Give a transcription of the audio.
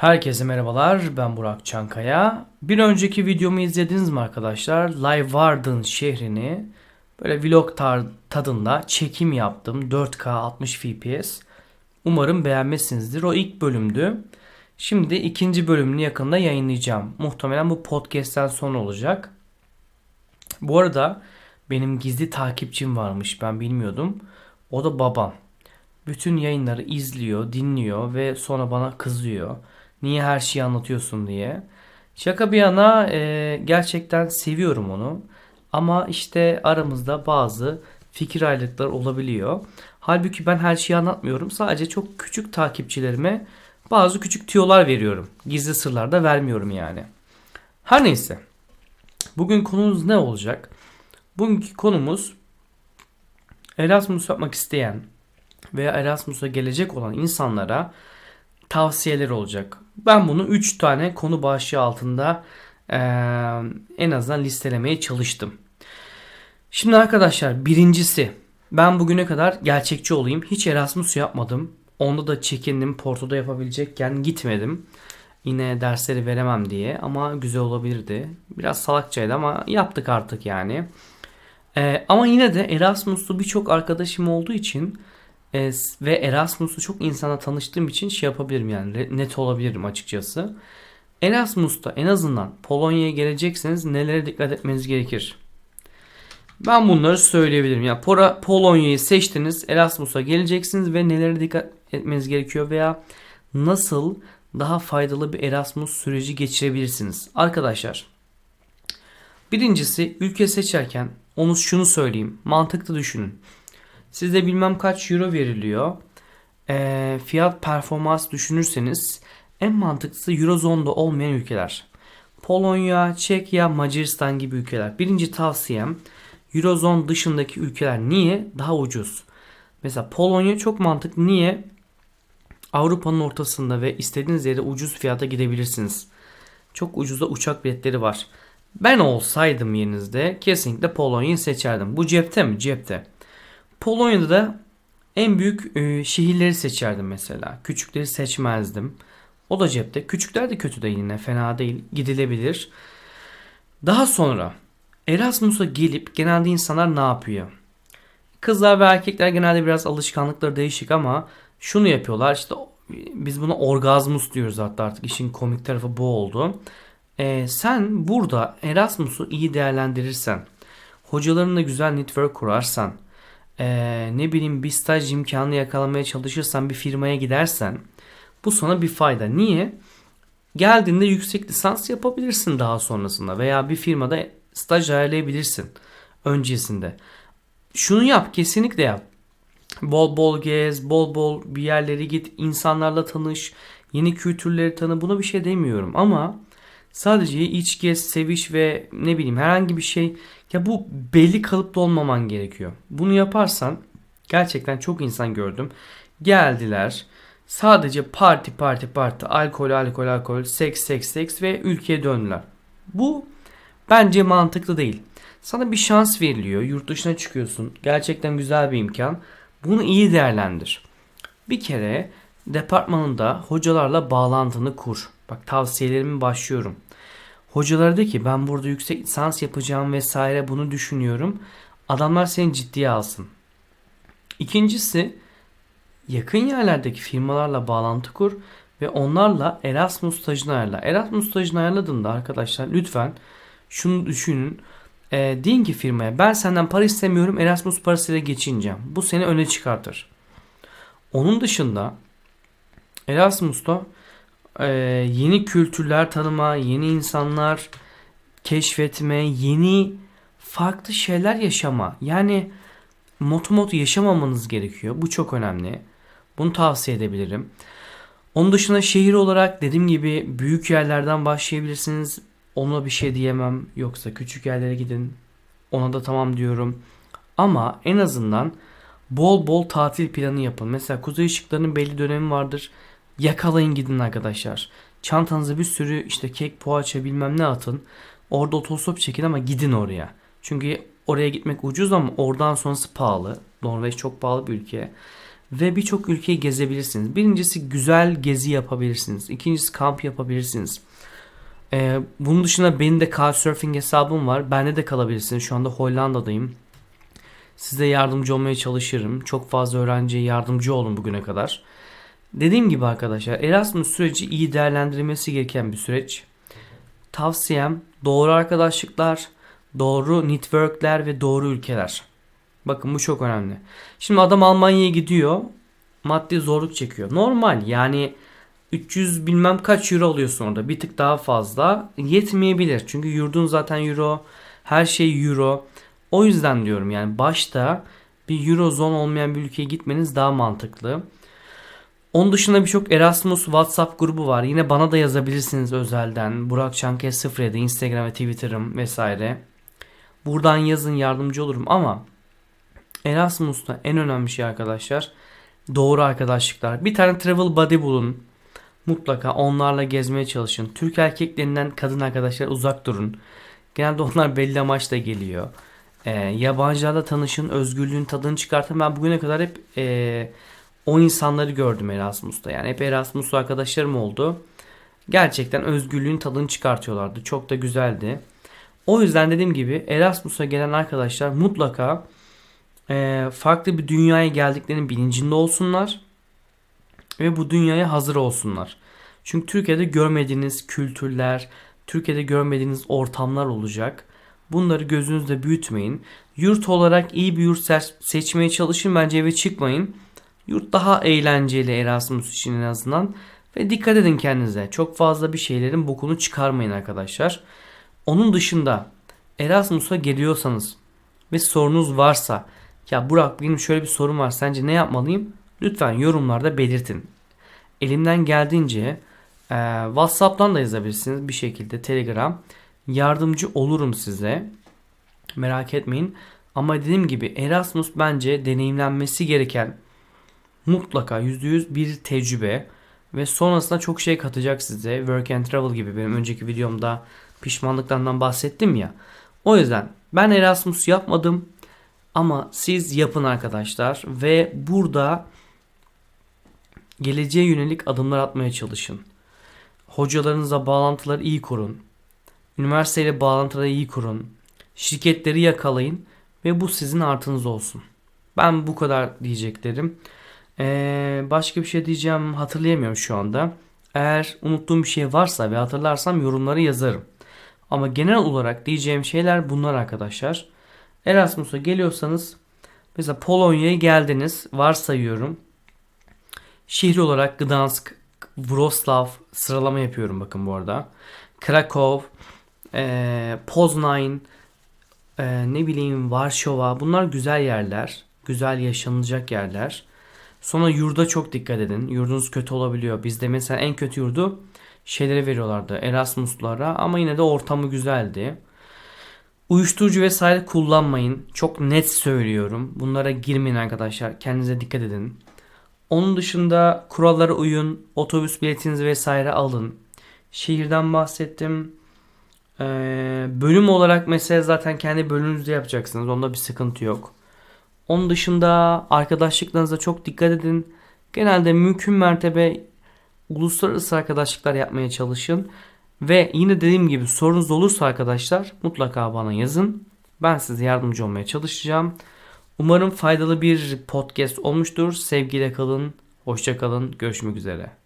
Herkese merhabalar. Ben Burak Çankaya. Bir önceki videomu izlediniz mi arkadaşlar? Leeuwarden şehrini böyle vlog tadında çekim yaptım. 4K 60 fps. Umarım beğenmişsinizdir. O ilk bölümdü. Şimdi ikinci bölümünü yakında yayınlayacağım. Muhtemelen bu podcast'ten sonra olacak. Bu arada benim gizli takipçim varmış. Ben bilmiyordum. O da babam. Bütün yayınları izliyor, dinliyor ve sonra bana kızıyor. Niye her şeyi anlatıyorsun diye. Şaka bir yana e, gerçekten seviyorum onu. Ama işte aramızda bazı fikir ayrılıkları olabiliyor. Halbuki ben her şeyi anlatmıyorum. Sadece çok küçük takipçilerime bazı küçük tüyolar veriyorum. Gizli sırlar da vermiyorum yani. Her neyse. Bugün konumuz ne olacak? Bugünkü konumuz Erasmus yapmak isteyen veya Erasmus'a gelecek olan insanlara tavsiyeler olacak. Ben bunu 3 tane konu başlığı altında eee, en azından listelemeye çalıştım. Şimdi arkadaşlar birincisi ben bugüne kadar gerçekçi olayım. Hiç Erasmus yapmadım. Onda da çekindim. Porto'da yapabilecekken gitmedim. Yine dersleri veremem diye ama güzel olabilirdi. Biraz salakçaydı ama yaptık artık yani. Ee, ama yine de Erasmus'lu birçok arkadaşım olduğu için e, ve Erasmus'lu çok insana tanıştığım için şey yapabilirim yani net olabilirim açıkçası. Erasmus'ta en azından Polonya'ya gelecekseniz nelere dikkat etmeniz gerekir? Ben bunları söyleyebilirim. Ya Pora, Polonya'yı seçtiniz, Erasmus'a geleceksiniz ve nelere dikkat etmeniz gerekiyor veya nasıl daha faydalı bir Erasmus süreci geçirebilirsiniz? Arkadaşlar, birincisi ülke seçerken onu şunu söyleyeyim. Mantıklı düşünün. Size bilmem kaç euro veriliyor. Ee, fiyat performans düşünürseniz en mantıklısı Eurozone'da olmayan ülkeler. Polonya, Çekya, Macaristan gibi ülkeler. Birinci tavsiyem Eurozone dışındaki ülkeler niye? Daha ucuz. Mesela Polonya çok mantıklı. Niye? Avrupa'nın ortasında ve istediğiniz yere ucuz fiyata gidebilirsiniz. Çok ucuza uçak biletleri var. Ben olsaydım yerinizde kesinlikle Polonya'yı seçerdim. Bu cepte mi? Cepte. Polonya'da da en büyük e, şehirleri seçerdim mesela. Küçükleri seçmezdim. O da cepte. Küçükler de kötü değil yine fena değil. Gidilebilir. Daha sonra Erasmus'a gelip genelde insanlar ne yapıyor? Kızlar ve erkekler genelde biraz alışkanlıkları değişik ama şunu yapıyorlar işte biz buna orgazmus diyoruz hatta artık işin komik tarafı bu oldu. Ee, sen burada Erasmus'u iyi değerlendirirsen, hocalarınla güzel network kurarsan, ee, ne bileyim bir staj imkanı yakalamaya çalışırsan bir firmaya gidersen bu sana bir fayda. Niye? Geldiğinde yüksek lisans yapabilirsin daha sonrasında veya bir firmada staj ayarlayabilirsin öncesinde. Şunu yap kesinlikle yap. Bol bol gez, bol bol bir yerlere git, insanlarla tanış, yeni kültürleri tanı. Buna bir şey demiyorum ama sadece iç gez, seviş ve ne bileyim herhangi bir şey ya bu belli kalıpta olmaman gerekiyor. Bunu yaparsan gerçekten çok insan gördüm. Geldiler. Sadece parti parti parti, alkol alkol alkol, seks seks seks ve ülkeye döndüler. Bu bence mantıklı değil. Sana bir şans veriliyor. Yurt dışına çıkıyorsun. Gerçekten güzel bir imkan. Bunu iyi değerlendir. Bir kere departmanında hocalarla bağlantını kur. Bak tavsiyelerimi başlıyorum. Hocalara de ki ben burada yüksek lisans yapacağım vesaire bunu düşünüyorum. Adamlar seni ciddiye alsın. İkincisi yakın yerlerdeki firmalarla bağlantı kur ve onlarla Erasmus stajını ayarla. Erasmus stajını ayarladığında arkadaşlar lütfen şunu düşünün. E, deyin ki firmaya ben senden para istemiyorum Erasmus parasıyla geçineceğim. Bu seni öne çıkartır. Onun dışında Erasmus'ta e, yeni kültürler tanıma, yeni insanlar keşfetme, yeni farklı şeyler yaşama. Yani motomot yaşamamanız gerekiyor. Bu çok önemli. Bunu tavsiye edebilirim. Onun dışında şehir olarak dediğim gibi büyük yerlerden başlayabilirsiniz. Ona bir şey diyemem. Yoksa küçük yerlere gidin. Ona da tamam diyorum. Ama en azından bol bol tatil planı yapın. Mesela kuzey ışıklarının belli dönemi vardır. Yakalayın gidin arkadaşlar. Çantanıza bir sürü işte kek, poğaça bilmem ne atın. Orada otostop çekin ama gidin oraya. Çünkü oraya gitmek ucuz ama oradan sonrası pahalı. Norveç çok pahalı bir ülke. ve birçok ülkeyi gezebilirsiniz. Birincisi güzel gezi yapabilirsiniz. İkincisi kamp yapabilirsiniz. Ee, bunun dışında benim de Couchsurfing hesabım var. Bende de kalabilirsiniz. Şu anda Hollanda'dayım. Size yardımcı olmaya çalışırım. Çok fazla öğrenciye yardımcı olun bugüne kadar. Dediğim gibi arkadaşlar Erasmus süreci iyi değerlendirilmesi gereken bir süreç. Tavsiyem doğru arkadaşlıklar, doğru networkler ve doğru ülkeler. Bakın bu çok önemli. Şimdi adam Almanya'ya gidiyor. Maddi zorluk çekiyor. Normal yani 300 bilmem kaç euro alıyorsun orada. Bir tık daha fazla. Yetmeyebilir. Çünkü yurdun zaten euro. Her şey euro. O yüzden diyorum yani başta bir eurozone olmayan bir ülkeye gitmeniz daha mantıklı. Onun dışında birçok Erasmus WhatsApp grubu var. Yine bana da yazabilirsiniz özelden. Burak Çanker 07 Instagram ve Twitter'ım vesaire. Buradan yazın yardımcı olurum ama Erasmus'ta en önemli şey arkadaşlar doğru arkadaşlıklar. Bir tane travel buddy bulun. Mutlaka onlarla gezmeye çalışın. Türk erkeklerinden kadın arkadaşlar uzak durun. Genelde onlar belli amaçla geliyor. E, yabancılarla tanışın, özgürlüğün tadını çıkartın. Ben bugüne kadar hep e, o insanları gördüm Erasmus'ta. Yani hep Erasmus'lu arkadaşlarım oldu. Gerçekten özgürlüğün tadını çıkartıyorlardı. Çok da güzeldi. O yüzden dediğim gibi Erasmus'a gelen arkadaşlar mutlaka e, farklı bir dünyaya geldiklerinin bilincinde olsunlar ve bu dünyaya hazır olsunlar. Çünkü Türkiye'de görmediğiniz kültürler, Türkiye'de görmediğiniz ortamlar olacak. Bunları gözünüzde büyütmeyin. Yurt olarak iyi bir yurt seçmeye çalışın. Bence eve çıkmayın. Yurt daha eğlenceli Erasmus için en azından. Ve dikkat edin kendinize. Çok fazla bir şeylerin bokunu çıkarmayın arkadaşlar. Onun dışında Erasmus'a geliyorsanız ve sorunuz varsa ya Burak benim şöyle bir sorum var sence ne yapmalıyım? Lütfen yorumlarda belirtin. Elimden geldiğince e, WhatsApp'tan da yazabilirsiniz bir şekilde Telegram. Yardımcı olurum size. Merak etmeyin. Ama dediğim gibi Erasmus bence deneyimlenmesi gereken mutlaka %100 bir tecrübe ve sonrasında çok şey katacak size. Work and Travel gibi benim önceki videomda pişmanlıklarından bahsettim ya. O yüzden ben Erasmus yapmadım ama siz yapın arkadaşlar ve burada geleceğe yönelik adımlar atmaya çalışın. Hocalarınızla bağlantıları iyi kurun. Üniversiteyle bağlantıları iyi kurun. Şirketleri yakalayın ve bu sizin artınız olsun. Ben bu kadar diyeceklerim. Ee, başka bir şey diyeceğim hatırlayamıyorum şu anda. Eğer unuttuğum bir şey varsa ve hatırlarsam yorumları yazarım. Ama genel olarak diyeceğim şeyler bunlar arkadaşlar. Erasmus'a geliyorsanız mesela Polonya'ya geldiniz varsayıyorum. Şehir olarak Gdansk, Wrocław sıralama yapıyorum bakın bu arada. Krakow, e, Poznań, e, ne bileyim Varşova bunlar güzel yerler. Güzel yaşanılacak yerler. Sonra yurda çok dikkat edin. Yurdunuz kötü olabiliyor. Bizde mesela en kötü yurdu şeylere veriyorlardı. Erasmus'lara ama yine de ortamı güzeldi. Uyuşturucu vesaire kullanmayın. Çok net söylüyorum. Bunlara girmeyin arkadaşlar. Kendinize dikkat edin. Onun dışında kurallara uyun. Otobüs biletinizi vesaire alın. Şehirden bahsettim. Ee, bölüm olarak mesela zaten kendi bölümünüzde yapacaksınız. Onda bir sıkıntı yok. Onun dışında arkadaşlıklarınıza çok dikkat edin. Genelde mümkün mertebe uluslararası arkadaşlıklar yapmaya çalışın. Ve yine dediğim gibi sorunuz olursa arkadaşlar mutlaka bana yazın. Ben size yardımcı olmaya çalışacağım. Umarım faydalı bir podcast olmuştur. Sevgiyle kalın, hoşça kalın, görüşmek üzere.